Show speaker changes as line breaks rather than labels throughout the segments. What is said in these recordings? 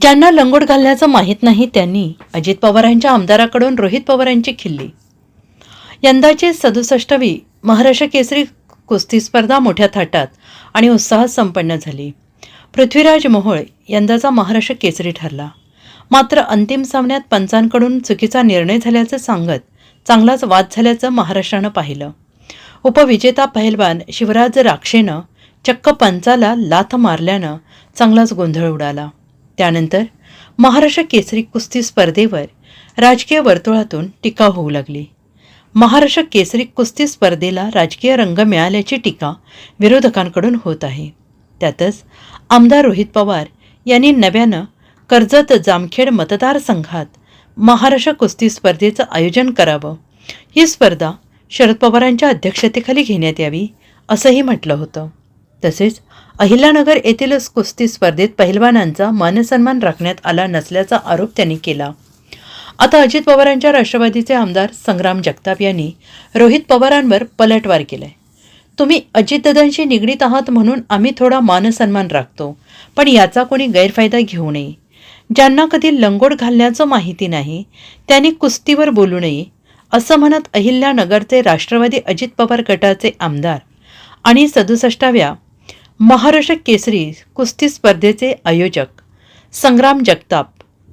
ज्यांना लंगोट घालण्याचं माहीत नाही त्यांनी अजित पवारांच्या आमदाराकडून रोहित पवारांची खिल्ली. यंदाची सदुसष्टवी महाराष्ट्र केसरी कुस्ती स्पर्धा मोठ्या थाटात आणि उत्साहात संपन्न झाली. पृथ्वीराज मोहोळ यंदाचा महाराष्ट्र केसरी ठरला. मात्र अंतिम सामन्यात पंचांकडून चुकीचा निर्णय झाल्याचं सांगत चांगलाच वाद झाल्याचं महाराष्ट्रानं पाहिलं. उपविजेता पहिलवान शिवराज राक्षेनं चक्क पंचाला लाथ मारल्यानं चांगलाच गोंधळ उडाला. त्यानंतर महाराष्ट्र केसरी कुस्ती स्पर्धेवर राजकीय वर्तुळातून टीका होऊ लागली. महाराष्ट्र केसरी कुस्ती स्पर्धेला राजकीय रंग मिळाल्याची टीका विरोधकांकडून होत आहे. त्यातच आमदार रोहित पवार यांनी नव्यानं कर्जत जामखेड मतदारसंघात महाराष्ट्र कुस्ती स्पर्धेचं आयोजन करावं. ही स्पर्धा शरद पवारांच्या अध्यक्षतेखाली घेण्यात यावी असंही म्हटलं होतं. तसेच अहिल्यानगर येथील कुस्ती स्पर्धेत पहिलवानांचा मानसन्मान राखण्यात आला नसल्याचा आरोप त्यांनी केला. आता अजित पवारांच्या राष्ट्रवादीचे आमदार संग्राम जगताप यांनी रोहित पवारांवर पलटवार केलाय. तुम्ही अजितदादांशी निगडीत आहात म्हणून आम्ही थोडा मानसन्मान राखतो पण याचा कोणी गैरफायदा घेऊ नये. ज्यांना कधी लंगोट घालण्याचं माहिती नाही त्यांनी कुस्तीवर बोलू नये असं म्हणत अहिल्यानगरचे राष्ट्रवादी अजित पवार गटाचे आमदार आणि सदुसष्टाव्या महाराष्ट्र केसरी कुस्ती स्पर्धेचे आयोजक संग्राम जगताप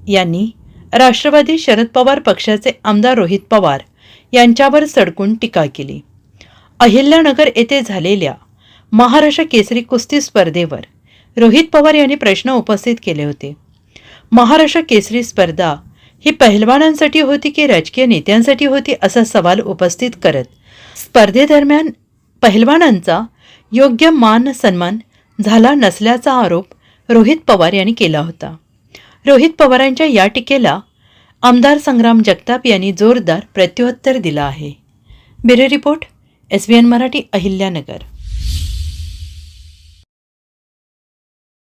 यांनी राष्ट्रवादी शरद पवार पक्षाचे आमदार रोहित पवार यांच्यावर सडकून टीका केली. अहिल्यानगर येथे झालेल्या महाराष्ट्र केसरी कुस्ती स्पर्धेवर रोहित पवार यांनी प्रश्न उपस्थित केले होते. महाराष्ट्र केसरी स्पर्धा ही पहिलवानांसाठी होती की राजकीय नेत्यांसाठी होती असा सवाल उपस्थित करत स्पर्धेदरम्यान पहिलवानांचा योग्य मान सन्मान झाला नसल्याचा आरोप रोहित पवार यांनी केला होता. रोहित पवारांच्या या टीकेला आमदार संग्राम जगताप यांनी जोरदार प्रत्युत्तर दिलं आहे. Bureau report S B N Marathi Ahilyanagar.